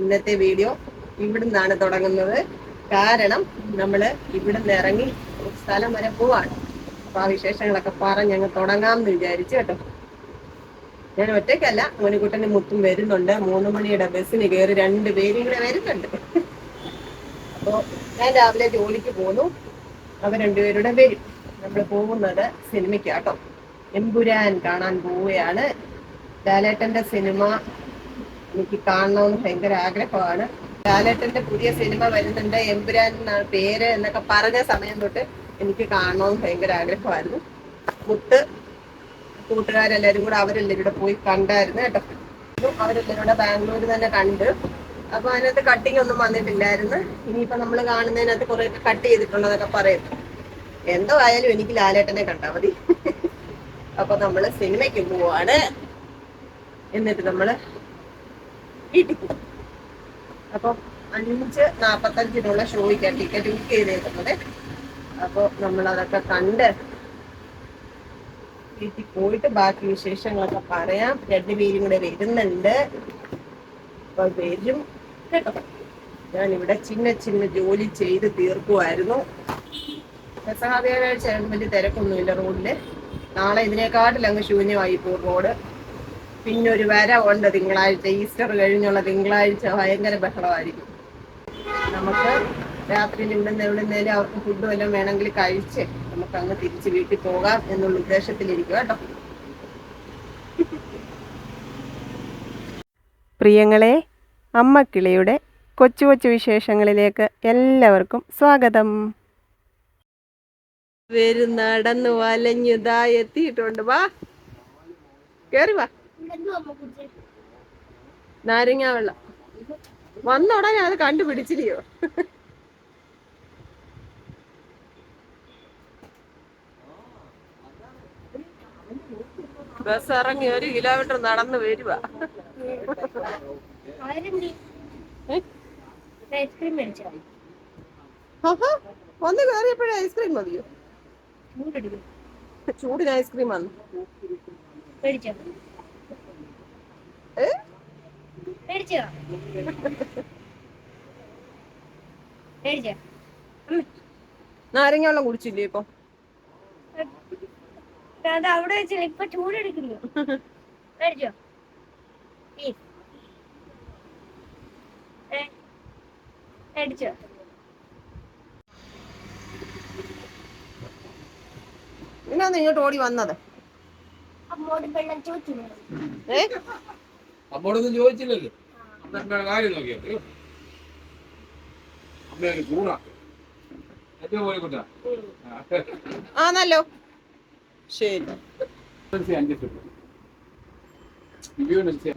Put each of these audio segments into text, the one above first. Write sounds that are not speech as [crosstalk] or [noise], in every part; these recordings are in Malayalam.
ഇന്നത്തെ വീഡിയോ ഇവിടുന്നാണ് തുടങ്ങുന്നത്. കാരണം നമ്മൾ ഇവിടുന്ന് ഇറങ്ങി സ്ഥലം വരെ പോവാണ്. അപ്പൊ ആ വിശേഷങ്ങളൊക്കെ പറഞ്ഞ് ഞങ്ങൾ തുടങ്ങാമെന്ന് വിചാരിച്ചു കേട്ടോ. ഞാൻ ഒറ്റയ്ക്കല്ല മോനിക്കുട്ടന് മുത്തും വരുന്നുണ്ട്. മൂന്ന് മണിയുടെ ബസ്സിന് കയറി രണ്ട് പേരും കൂടെ വരുന്നുണ്ട്. അപ്പോ ഞാൻ രാവിലെ ജോലിക്ക് പോന്നു. അവർ രണ്ടുപേരുടെ വരും നമ്മൾ പോകുന്നത് സിനിമയ്ക്കാട്ടോ. എമ്പുരാൻ കാണാൻ പോവുകയാണ്. ലാലേട്ടന്റെ സിനിമ എനിക്ക് കാണണമെന്ന് ഭയങ്കര ആഗ്രഹമാണ്. ലാലേട്ടന്റെ പുതിയ സിനിമ വരുന്നുണ്ട്. എമ്പുരാൻ എന്നാണ് പേര് എന്നൊക്കെ പറഞ്ഞ സമയം തൊട്ട് എനിക്ക് കാണണമെന്ന് ഭയങ്കര ആഗ്രഹമായിരുന്നു. മുത്ത് കൂട്ടുകാരെല്ലാരും കൂടെ അവരെല്ലാരും കൂടെ പോയി കണ്ടായിരുന്നു കേട്ടോ. അതും അവരെല്ലാരും കൂടെ ബാംഗ്ലൂർ തന്നെ കണ്ട്. അപ്പൊ അതിനകത്ത് കട്ടിങ് ഒന്നും വന്നിട്ടില്ലായിരുന്നു. ഇനിയിപ്പോ നമ്മൾ കാണുന്നതിനകത്ത് കുറെ കട്ട് ചെയ്തിട്ടുള്ളതൊക്കെ പറയും. എന്തോ ആയാലും എനിക്ക് ലാലേട്ടനെ കണ്ടാ മതി. അപ്പൊ നമ്മൾ സിനിമയ്ക്ക് പോവാണ്. എന്നിട്ട് നമ്മൾ വീട്ടിൽ പോകും അപ്പം അഞ്ച് നാൽപ്പത്തഞ്ചിനുള്ള ഷോയ്ക്കാണ് ടിക്കറ്റ് ബുക്ക് ചെയ്തേക്കുന്നത്. അപ്പോൾ നമ്മളതൊക്കെ കണ്ട് വീട്ടിൽ പോയിട്ട് ബാക്കി വിശേഷങ്ങളൊക്കെ പറയാം. രണ്ടുപേരും കൂടെ വരുന്നുണ്ട്. അപ്പൊ വരും. കേട്ടോ. ഞാനിവിടെ ചിന്ന ചിന്ന ജോലി ചെയ്ത് തീർക്കുമായിരുന്നു ആയതുകൊണ്ട് വലിയ തിരക്കൊന്നുമില്ല റോഡിൽ. നാളെ ഇതിനെക്കാട്ടിലങ്ങ് ശൂന്യമായി പോകും റോഡ്. പിന്നെ ഒരു വര ഉണ്ട് തിങ്കളാഴ്ച ഈസ്റ്റർ കഴിഞ്ഞുള്ള തിങ്കളാഴ്ച ഭയങ്കര ബഹളമായിരിക്കും. നമുക്ക് രാത്രി ഇവിടുന്ന് എവിടുന്നേലും അവർക്ക് ഫുഡ് വല്ലതും വേണമെങ്കിൽ കഴിച്ച് നമുക്ക് അങ്ങ് തിരിച്ച് വീട്ടിൽ പോകാം എന്നുള്ള ഉദ്ദേശത്തിലിരിക്കും കേട്ടോ. പ്രിയങ്ങളെ അമ്മക്കിളിയുടെ കൊച്ചു കൊച്ചു വിശേഷങ്ങളിലേക്ക് എല്ലാവർക്കും സ്വാഗതം. വരും നടന്ന് വലഞ്ഞുതാ എത്തിയിട്ടുണ്ട്. വാ കേറി വാ. നാരങ്ങ വെള്ളം. വന്ന ഉടനെ അത് കണ്ടുപിടിച്ചില്ലയോ ബസ് ഇറങ്ങി ഒരു കിലോമീറ്റർ നടന്ന് വരുക മേടിച്ചോ ഒന്ന് കയറിയപ്പോഴേ ഐസ്ക്രീം മതിയോ? ചൂടിന് ഐസ്ക്രീം വന്നു മേടിച്ചോ ഏ മേടിച്ചോ മേടിച്ചോ നാരങ്ങ വെള്ളം കുടിച്ചില്ലേ ഇപ്പൊ? അവിടെ വെച്ചില്ല ഇപ്പൊ ചൂടെടുക്കുന്നു മേടിച്ചോ ഈ. ഏ, മേടിച്ചോ ഇന്നാന്ന് ഇങ്ങോട്ട് ഓടി വന്നത്? ഏ? അമ്മോടൊന്നും ചോദിച്ചില്ലല്ലോ. അമ്മയുടെ കാര്യം നോക്കിയോ. അമ്മയൊരു കൂണ ഏറ്റവും പോയി കുട്ടാ. ആന്നല്ലോ ശരി.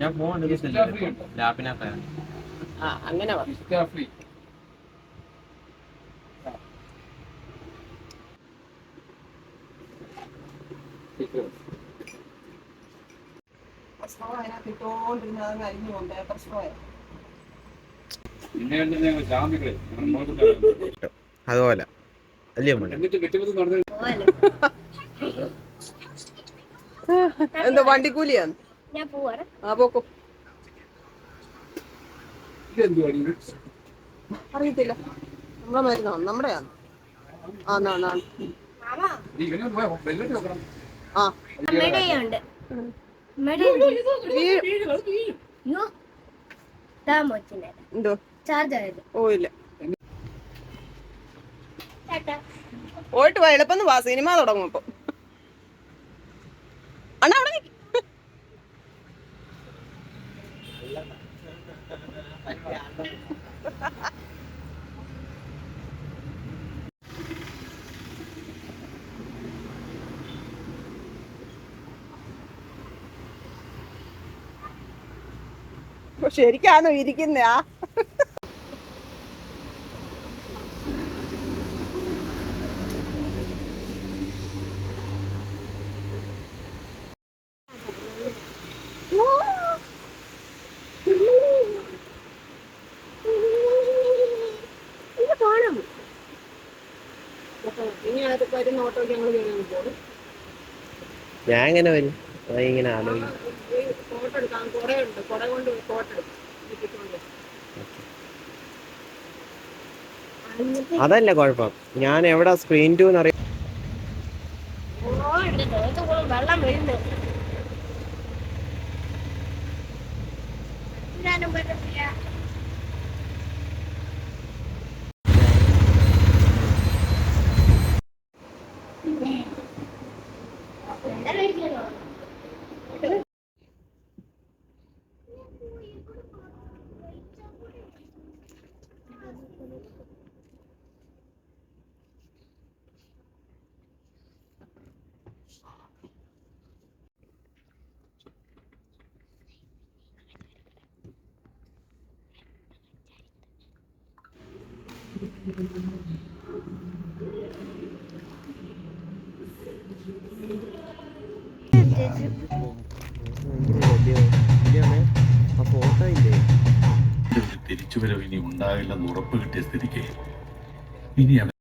ഞാൻ ഫോൺ ലാപ്പിനാ അങ്ങനെ പറ ഫ്രീ പ്രശ്നം അതിനകത്ത് ഇട്ടോണ്ടിരുന്ന് അതങ്ങ് അരിഞ്ഞു പ്രശ്നമായി പിന്നെ ഞങ്ങൾ അതുപോലെ. അല്ലേ എന്താ പോവാറ് ആ പോക്കോ? അറിയത്തില്ല. നമ്മളെ മരുന്നോ നമ്മുടെയാന്ന്? ആന്നാന്നാണ് മാമാ. നീ ഇവനെ ഒന്ന് പോയി വെല്ലോട്ട് വെക്കണം. ആ എന്തോ? ഓ ഇല്ല. പോയിട്ട് വാ എളുപ്പം വാ സിനിമ തുടങ്ങും ഇപ്പൊ. അണ്ണാ അവിടെ ശരിക്കാണോ ഇരിക്കുന്നേ? ആ. ഞാൻ എങ്ങനെ വരും? ഇങ്ങനെ ആലോചിക്കും. കൊണ്ട് അതല്ല കുഴപ്പം. ഞാൻ എവിടെ സ്ക്രീൻ ടു അറിയാം വെള്ളം വീഴുന്നു. തിരിച്ചുവരവ് ഇനി ഉണ്ടാകില്ലെന്ന് ഉറപ്പ് കിട്ടിയ സ്ഥിതിക്ക് ഇനി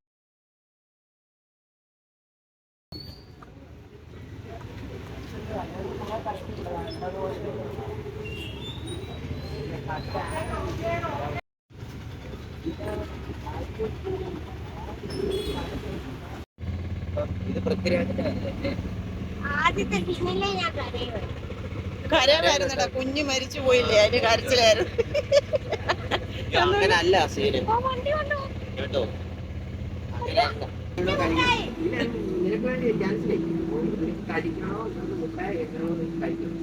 ആദ്യത്തെ ഡിസ്നിയിലെ ഞാൻ കരയുവായിരുന്നു കരയാനായിരുന്നടാ കുഞ്ഞ് മരിച്ചു പോയില്ലേ അതിന്റെ കരച്ചിലായിരുന്നു. അങ്ങനല്ല സീന് ഓ വണ്ടി കൊണ്ടു? കേട്ടോ? കഴിക്കണോ കഴിക്കണോ കഴിക്കണം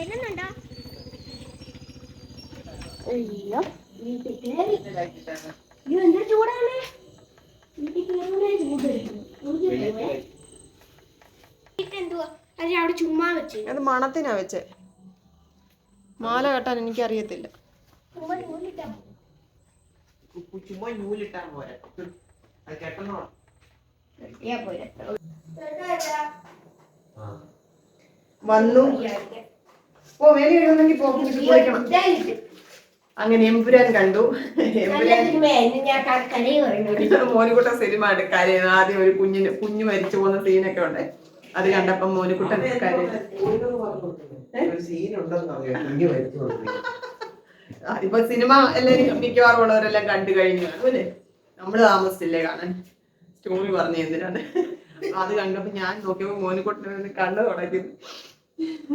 ചെല്ലുന്നുണ്ടോ അയ്യോ വീട്ടിൽ കയറി അയ്യോ എന്തൊരു ചൂടാണ്? വീട്ടിൽ കയറുമ്പോഴേ ചൂട് എന്തുവാ? അത് അവിടെ ചുമ്മാ വെച്ച്. അത് മണത്തിനാ വെച്ചേ. മാല കെട്ടാൻ എനിക്ക് അറിയത്തില്ല ചുമ്മാ നൂലിട്ടാ പോരെ. അത് കെട്ടണോ? വന്നു. ഓ വേല എഴുതണമെങ്കിൽ പോകണം അങ്ങനെ എമ്പുരാൻ കണ്ടു. എമ്പുരാൻ മോനുകുട്ടൻ സിനിമ കരയുന്നു ആദ്യം ഒരു കുഞ്ഞിന് കുഞ്ഞു മരിച്ചു പോകുന്ന സീനൊക്കെ ഉണ്ട്. അത് കണ്ടപ്പോ മോനുകുട്ടൻ. ഇപ്പൊ സിനിമ എല്ലാരും മിക്കവാറും ഉള്ളവരെല്ലാം കണ്ടു കഴിഞ്ഞു. അല്ലേ? നമ്മൾ താമസിച്ചില്ലേ കാണാൻ? സ്റ്റോറി പറഞ്ഞു എന്തിനാണ്? അത് കണ്ടപ്പോ ഞാൻ നോക്കിയപ്പോ മോനിക്കുട്ടനെ കണ്ണു തുടങ്ങി.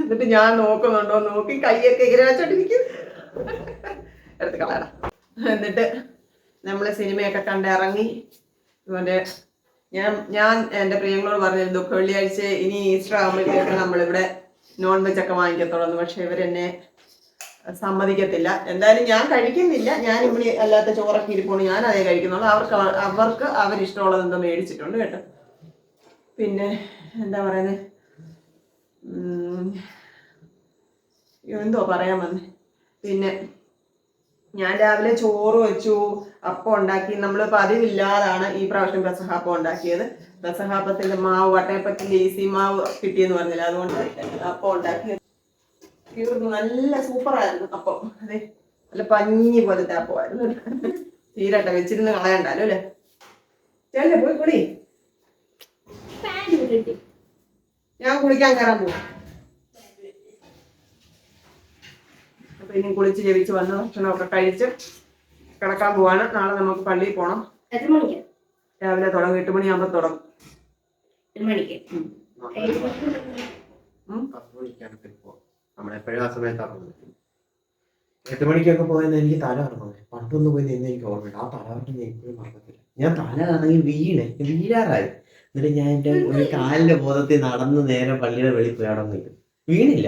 എന്നിട്ട് ഞാൻ നോക്കുന്നുണ്ടോ? നോക്കി കൈയൊക്കെ ഇങ്ങനെ വെച്ചോണ്ടിരിക്കും. എടുത്ത് കളയടാ. എന്നിട്ട് നമ്മൾ സിനിമയൊക്കെ കണ്ട് ഇറങ്ങി. അതുപോലെ ഞാൻ ഞാൻ എന്റെ പ്രിയങ്ങളോട് പറഞ്ഞിരുന്നു വെള്ളിയാഴ്ച ഇനി ഈസ്റ്റർ ആകുമ്പോഴത്തേക്ക് നമ്മളിവിടെ നോൺ വെജ് ഒക്കെ വാങ്ങിക്കത്തുള്ളൂ പക്ഷെ ഇവരെന്നെ സമ്മതിക്കത്തില്ല. എന്തായാലും ഞാൻ കഴിക്കുന്നില്ല. ഞാൻ ഇവിടെ അല്ലാത്ത ചോറൊക്കെ ഇരിപ്പോണ് ഞാൻ അതേ കഴിക്കുന്നുള്ളൂ. അവർക്ക് അവർക്ക് അവരിഷ്ടമുള്ളത് എന്തോ മേടിച്ചിട്ടുണ്ട് കേട്ടോ. പിന്നെ എന്താ പറയുന്നത് എന്തോ പറയാൻ വന്നേ. പിന്നെ ഞാൻ രാവിലെ ചോറ് വെച്ചു അപ്പം ഉണ്ടാക്കി. നമ്മൾ പതിവില്ലാതാണ് ഈ പ്രാവശ്യം പെസഹാപ്പം ഉണ്ടാക്കിയത്. പെസഹാപ്പത്തിന്റെ മാവ് വട്ടയപ്പത്തിൽ ഈസി മാവ് കിട്ടിയെന്ന് പറഞ്ഞില്ല അതുകൊണ്ട് അപ്പം ഉണ്ടാക്കി തീർന്നു. നല്ല സൂപ്പറായിരുന്നു അപ്പം. അതെ നല്ല പഞ്ഞി പോലത്തെ അപ്പമായിരുന്നു തീരട്ടെ വെച്ചിരുന്ന് കളയണ്ടല്ലോ അല്ലേ? ചേട്ടൻ പോയി വിട്ടിട്ട്. ഞാൻ കുളിക്കാൻ കയറാൻ പോകും അപ്പൊ ഇനി കുളിച്ച് ജവിച്ച് വന്ന് ഭക്ഷണമൊക്കെ കഴിച്ച് കിടക്കാൻ പോവാണ്. നാളെ നമുക്ക് പള്ളിയിൽ പോണം. എത്ര മണിക്ക്? രാവിലെ തുടങ്ങും. എട്ട് മണിയാകുമ്പോ തുടങ്ങും. മണിക്ക്. നമ്മളെപ്പോഴും ആ പോകുന്നത്. എട്ട് മണിക്കൊക്കെ പോയെന്ന് എനിക്ക് തല ഇറങ്ങുന്നത് പണ്ടൊന്ന് പോയി നിന്ന് എനിക്ക് ഓർമ്മയില്ല. ആ തല ഇപ്പോഴും മറക്കത്തില്ല. ഞാൻ തല കറങ്ങി വീണ്. വീഴാറായി. എന്നിട്ട് ഞാൻ എന്റെ ഒരു കാലിന്റെ ബോധത്തിൽ നടന്ന് നേരെ പള്ളിയുടെ വെളി പോയി അവിടെ നിന്നു വീണില്ല.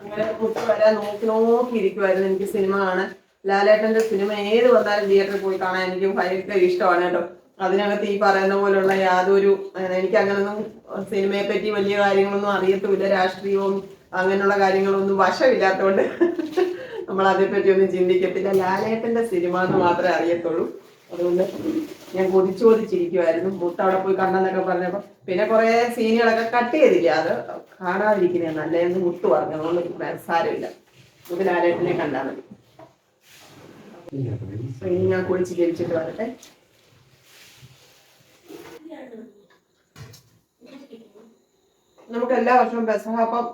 അങ്ങനെ കുട്ടി വരാൻ നോക്കി നോക്കി ഇരിക്കുമായിരുന്നു എനിക്ക് സിനിമ കാണാൻ. ലാലേട്ടന്റെ സിനിമ ഏത് വന്നാലും തിയേറ്ററിൽ പോയി കാണാൻ എനിക്ക് ഭയങ്കര ഇഷ്ടമാണ് കേട്ടോ. അതിനകത്ത് ഈ പറയുന്ന പോലുള്ള യാതൊരു എനിക്ക് അങ്ങനൊന്നും സിനിമയെ പറ്റി വലിയ കാര്യങ്ങളൊന്നും അറിയത്തുമില്ല. രാഷ്ട്രീയവും അങ്ങനെയുള്ള കാര്യങ്ങളൊന്നും വശമില്ലാത്തതുകൊണ്ട് [laughs] നമ്മൾ അതേപ്പറ്റി ഒന്നും ചിന്തിക്കത്തില്ല. ലാലേട്ടന്റെ സിനിമ എന്ന് മാത്രമേ അറിയത്തുള്ളൂ. അതുകൊണ്ട് ഞാൻ കൊതിച്ചു കൊതിച്ചിരിക്കുമായിരുന്നു മുത്ത അവിടെ പോയി കണ്ടെന്നൊക്കെ പറഞ്ഞപ്പോ പിന്നെ കുറെ സീനുകളൊക്കെ കട്ട് ചെയ്തില്ല? അത് കാണാതിരിക്കുന്ന നല്ലതെന്ന് മുട്ടു പറഞ്ഞു. അതുകൊണ്ട് സാരമില്ല. നമുക്ക് ലാലേട്ടനെ കണ്ടാൽ മതി. ഞാൻ കുളിച്ച് ജനിച്ചിട്ട് വരട്ടെ. നമുക്ക് എല്ലാ വർഷവും പെസഹാപ്പം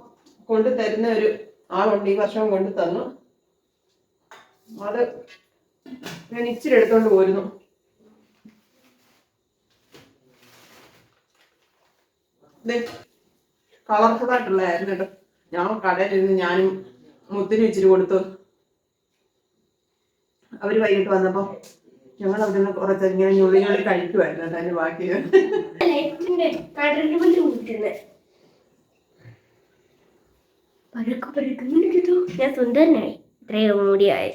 കൊണ്ടു തരുന്ന ഒരു ആളുണ്ട്. ഈ വർഷം കൊണ്ടു തന്നു അത് ഞാൻ ഇച്ചിരി എടുത്തോണ്ട് പോരുന്നു. കളർഫുൾ ആയിട്ടുള്ളതായിരുന്നു കേട്ടോ. ഞാൻ കടയിൽ ഇരുന്ന് ഞാനും മുത്തിന് ഇച്ചിരി കൊടുത്തു. അവർ വൈകിട്ട് വന്നപ്പോ ഞങ്ങൾ അവിടെ നിന്ന് കുറച്ച് ഇങ്ങനെ ഞുള്ളി കഴിക്കുമായിരുന്നു അതിന് ബാക്കി കൊണ്ട് പഴുക്ക് പഴുക്കുന്നുണ്ടോ ഞാൻ സുന്ദരനായി. ഇത്രയും മൂടിയായി.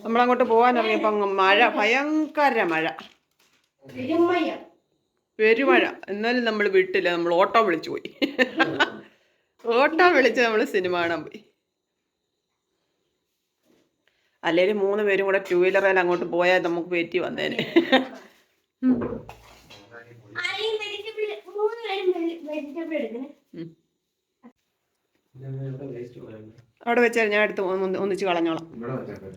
നമ്മളങ്ങോട്ട് പോകാൻ ഇറങ്ങിയപ്പോ മഴ ഭയങ്കര മഴ. പെരുമഴ. പെരുമഴ. എന്നാലും നമ്മൾ വിട്ടില്ല. നമ്മൾ ഓട്ടോ വിളിച്ചു പോയി. ഓട്ടോ വിളിച്ച് നമ്മൾ സിനിമ കാണാൻ പോയി. അല്ലെങ്കിൽ മൂന്ന് പേരും കൂടെ ടൂ വീലറിൽ അങ്ങോട്ട് പോയാൽ നമുക്ക് വേറ്റി വന്നേനെ. ആരെയും വെജിറ്റബിൾ മൂന്ന് പേരും വെജിറ്റബിൾ എടുക്കണേ. വേസ്റ്റ് അവിടെ വെച്ചാൽ ഞാൻ എടുത്ത് ഒന്ന് ഒന്നിച്ച് കളഞ്ഞോളാം. ഇവിടെ വെച്ചേക്കല്ലേ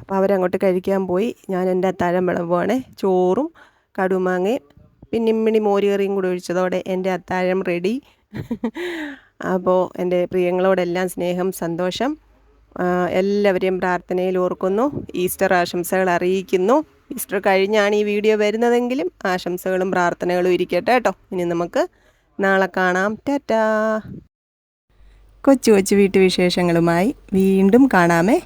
അപ്പോൾ അവരങ്ങോട്ട് കഴിക്കാൻ പോയി. ഞാൻ എന്റെ അത്താഴം വിളമ്പുവാണേ ചോറും കടുമാങ്ങയും പിന്നെ ഇമ്മിണി മോരുകറിയും കൂടി ഒഴിച്ചതോടെ എന്റെ അത്താഴം റെഡി അപ്പോൾ എന്റെ പ്രിയങ്ങളോടെല്ലാം സ്നേഹം സന്തോഷം. എല്ലാവരെയും പ്രാർത്ഥനയിൽ ഓർക്കുന്നു. ഈസ്റ്റർ ആശംസകൾ അറിയിക്കുന്നു. ഈസ്റ്റർ കഴിഞ്ഞാണ് ഈ വീഡിയോ വരുന്നതെങ്കിലും ആശംസകളും പ്രാർത്ഥനകളും ഇരിക്കട്ടെ കേട്ടോ. ഇനി നമുക്ക് നാളെ കാണാം. ടാറ്റാ. കൊച്ചു കൊച്ചു വീട്ടുവിശേഷങ്ങളുമായി വീണ്ടും കാണാമേ.